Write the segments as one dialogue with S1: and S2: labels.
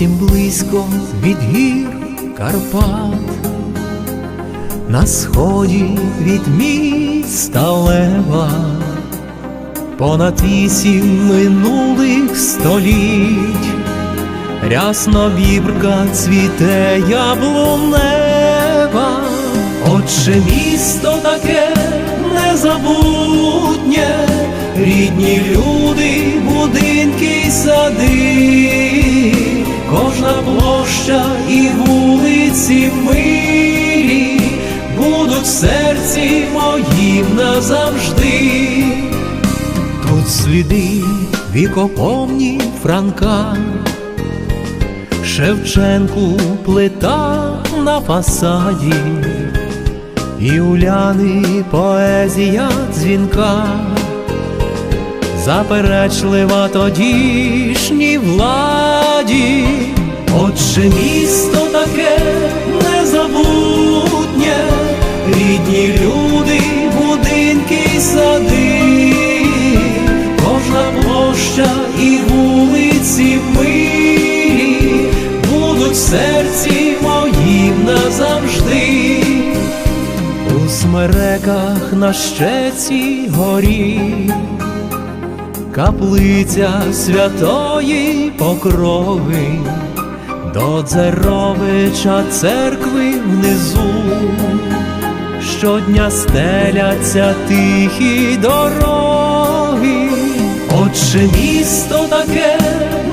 S1: зовсім близько від гір Карпат, на сході від міста Лева, понад вісім минулих століть, рясно бібрка цвіте яблунева, Отче місто таке незабутнє, рідні люди, будинки й сади, кожна площа і вулиці милі будуть в серці моїм назавжди. Тут сліди вікоповні Франка, Шевченку плита на фасаді, і Уляни поезія дзвінка, заперечлива тодішній владі, Отче місто таке незабутнє, рідні люди, будинки й сади, кожна площа і вулиці милі. Будуть в серці моїм назавжди. У смереках на щеці горі, каплиця святої покрови, до Дзеровича церкви внизу, щодня стеляться тихі дороги, Отче місто таке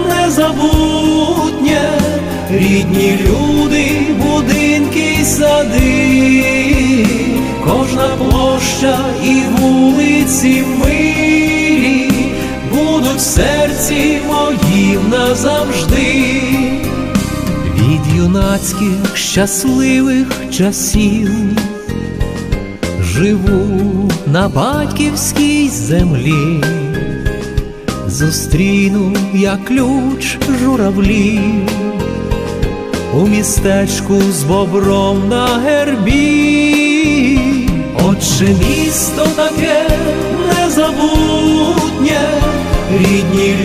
S1: незабутнє, рідні люди, будинки й сади, кожна площа і вулиці милі. Будуть в серці моїм назавжди. Юнацьких щасливих часів. Живу на батьківській землі, зустріну я ключ журавлів у містечку з бобром на гербі, Отче місто таке незабутнє, рідні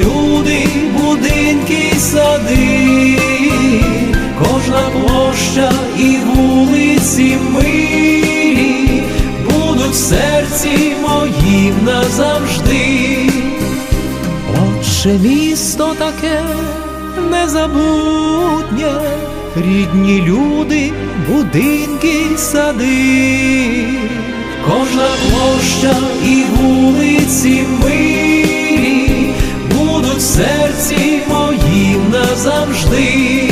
S1: площа і вулиці милі будуть в серці моїм назавжди. Отче місто таке незабутнє, рідні люди, будинки сади, кожна площа і вулиці милі будуть в серці моїм назавжди,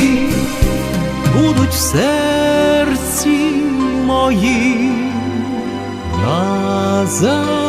S1: в серці моїм назавжди.